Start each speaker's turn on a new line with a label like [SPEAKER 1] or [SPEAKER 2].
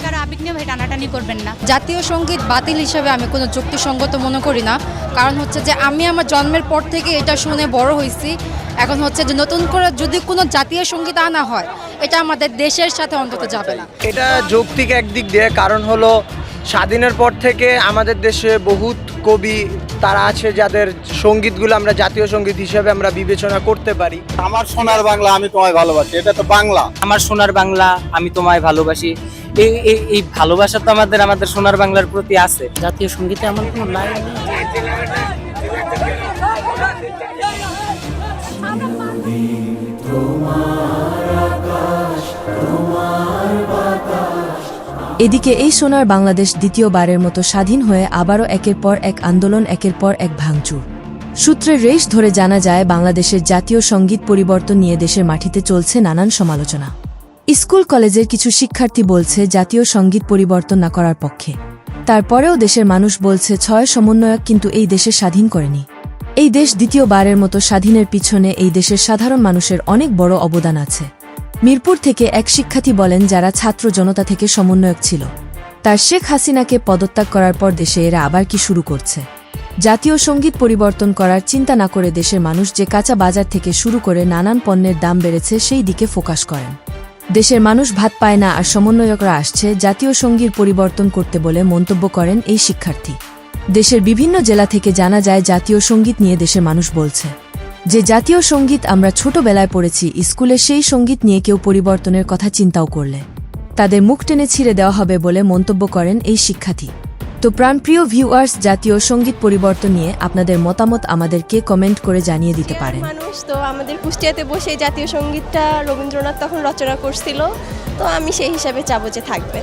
[SPEAKER 1] যে কারও আবেগ নিয়ে টানাটানি করবেন না।
[SPEAKER 2] জাতীয় সংগীত বাতিল হিসেবে আমি কোনো যুক্তিসঙ্গত মনে করি না। কারণ হচ্ছে যে আমি আমার জন্মের পর থেকে এটা শুনে বড় হয়েছি। এখন হচ্ছে যে নতুন করে যদি কোনো জাতীয় সংগীত আনা হয়, এটা আমাদের দেশের সাথে অন্তত যাবে না।
[SPEAKER 3] এটা যৌক্তিক একদিক দিয়ে। কারণ হলো স্বাধীনের পর থেকে আমাদের দেশে বহুত কবি তারা আছে যাদের সঙ্গীতগুলো আমরা জাতীয় সংগীত হিসেবে আমরা বিবেচনা করতে পারি।
[SPEAKER 4] আমার সোনার বাংলা আমি তোমায় ভালোবাসি এটা তো বাংলা।
[SPEAKER 5] আমার সোনার বাংলা আমি তোমায় ভালোবাসি। এই এই- এই ভালোবাসা তো আমাদের আমাদের সোনার বাংলার প্রতি আছে। জাতীয় সঙ্গীতে আমার কোনো লাইন
[SPEAKER 6] এদিকে এই সোনার বাংলাদেশ দ্বিতীয়বারের মতো স্বাধীন হয়ে আবারও একের পর এক আন্দোলন, একের পর এক ভাঙচুর। সূত্রের রেশ ধরে জানা যায়, বাংলাদেশের জাতীয় সংগীত পরিবর্তন নিয়ে দেশের মাটিতে চলছে নানান সমালোচনা। স্কুল, কলেজের কিছু শিক্ষার্থী বলছে, জাতীয় সংগীত পরিবর্তন না করার পক্ষে। তারপরেও দেশের মানুষ বলছে, ছয় সমন্বয়ক কিন্তু এই দেশে স্বাধীন করেনি। এই দেশ দ্বিতীয়বারের মতো স্বাধীনের পিছনে এই দেশের সাধারণ মানুষের অনেক বড় অবদান আছে। মিরপুর থেকে এক শিক্ষার্থী বলেন যারা ছাত্র জনতা থেকে সমন্বয়ক ছিল। তার শেখ হাসিনাকে পদত্যাগ করার পর দেশে এরা আবার কি শুরু করছে? জাতীয় সংগীত পরিবর্তন করার চিন্তা না করে দেশের মানুষ যে কাঁচা বাজার থেকে শুরু করে নানান পণ্যের দাম বেড়েছে সেই দিকে ফোকাস করেন। দেশের মানুষ ভাত পায় না আর সমন্বয়করা আসছে জাতীয় সঙ্গীর পরিবর্তন করতে বলে মন্তব্য করেন এই শিক্ষার্থী। দেশের বিভিন্ন জেলা থেকে জানা যায় জাতীয় সংগীত নিয়ে দেশের মানুষ বলছে। যে জাতীয় সংগীত আমরা ছোটবেলায় পড়েছি স্কুলে সেই সংগীত নিয়ে কেউ পরিবর্তনের কথা চিন্তাও করলে। তাদের মুখ টেনে ছিঁড়ে দেওয়া হবে বলে মন্তব্য করেন এই শিক্ষার্থী। তো প্রাণপ্রিয় ভিউয়ার্স জাতীয় সংগীত পরিবর্তন নিয়ে আপনাদের মতামত আমাদেরকে কমেন্ট করে জানিয়ে দিতে পারেন।
[SPEAKER 7] মানুষ তো আমাদের কুষ্টিয়াতে বসে জাতীয় সঙ্গীতটা রবীন্দ্রনাথ তখন রচনা করছিল তো আমি সেই হিসাবে চাবো যে থাকবে।